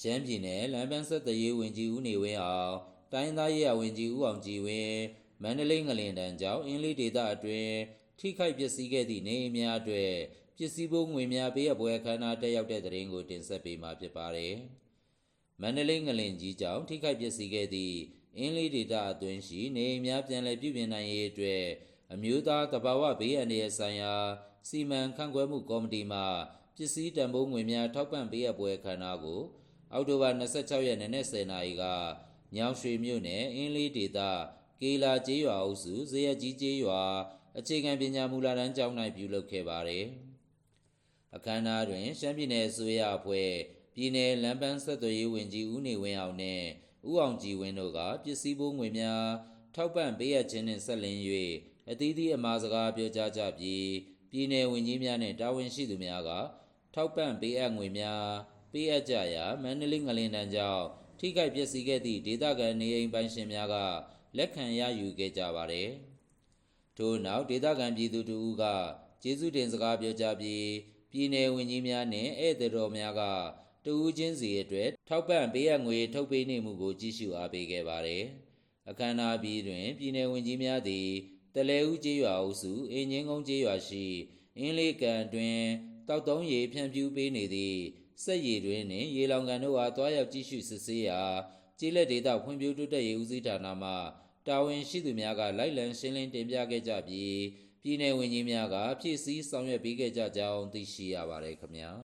ရှမ်းပြည်နယ်လမ်းပန်းဆက်သွယ်ရေးဝန်ကြီးဦးနေဝင်းအောင်တိုင်းသားရေးရာဝန်ကြီးဦးအောင်ကြည်ဝင်းမန္တလေးငလင်တန်းကြောင့်အင်းလေးဒေသအတွင်းထိခိုက်ပျက်စီးခဲ့သည့်နေအိမ်များအတွက်ပစ္စည်းပိုးငွေများပေးအပ်ပွဲအခမ်းအနားတက်ရောက်တဲ့တဲ့ရင်ကိုတင်ဆက်ပေးမှာဖြစ်ပါတယ်။မန္တလေးငလင်ကြီးကြောင့်ထိခိုက်ပျက်စီးခဲ့သည့်အင်းလေးဒေတာအတွင်းရှိနေအိမ်များပြန်လည်ပြုပြင်နိုင်ရေးအတွက်အမျိုးသားတဘာဝဘေးအန္တရာယ်ဆိုင်ရာစီမံခန့်ခွဲမှုကော်မတီမှပစ္စည်းတန်ဖိုးငွေများထောက်ပံ့ပေးအပ်ပွဲအခမ်းအနားကို အောက်တိုဘာ26ရက်နေ့နက်10:00နာရီကညောင်ရွှေမြို့နယ်အင်းလေးဒေတာကေလာကျေးရွာအုပ်စုဇေယျကြီးကျေးရွာအခြေခံပညာမူလတန်းကျောင်း၌ပြုလုပ်ခဲ့ပါတယ်။အခမ်းအနားတွင်ရှမ်းပြည်နယ်အစိုးရအဖွဲ့ပြည်내လမ်းပန်းဆက်သွယ်ရေးဝန်ကြီးဦးနေဝင်းအောင်နှင့်ဦးအောင်ကြည်ဝင်းတို့ကပစ္စည်းပိုးငွေများထောက်ပံ့ပေးအပ်ခြင်းနှင့်ဆက်လျဉ်း၍အသီးသီးအမှာစကားပြောကြားကြပြီးပြည်내ဝန်ကြီးများနှင့်တာဝန်ရှိသူများကထောက်ပံ့ပေးအပ်ငွေများ ပေးအပ်ကြရာမန္တလေးငလင်တန်းကြောင့်ထိခိုက်ပျက်စီးခဲ့သည့်ဒေသခံနေအိမ်ပိုင်ရှင်များကလက်ခံရယူခဲ့ကြပါသည်။ထို့နောက်ဒေသခံပြည်သူတစ်ဦးကကျေးဇူးတင်စကားပြောကြားပြီးပြည်내ဝန်ကြီးများနှင့်ဧည့်သည်တော်များကတစ်ဦးချင်းစီအတွက်ထောက်ပံ့ပေးအပ်ငွေထုတ်ပေးနေမှုကိုကြည့်ရှုအားပေးခဲ့ပါတယ်။အခမ်းအနားအပြီးတွင်ပြည်내ဝန်ကြီးများသည်တလယ်ဦးကျေးရွာအုပ်စုအင်ကြင်းကုန်းကျေးရွာရှိအင်းလေးကန်အတွင်းသောက်သုံးရေဖြန့်ဖြူးပေးနေသည့် စက်ရေတွင်းနှင့်ရေလှောင်ကန်တို့အားသွားရောက်ကြည့်ရှုစစ်ဆေးရာကျေးလက်ဒေသဖွံ့ဖြိုးတိုးတက်ရေးဦးစီးဌာနမှတာဝန်ရှိသူများကလိုက်လံရှင်းလင်းတင်ပြခဲ့ကြပြီးပြည်내ဝန်ကြီးများကဖြည့်ဆည်းဆောင်ရွက်ပေးခဲ့ကြကြောင်းသိရှိရပါတယ်ခင်ဗျာ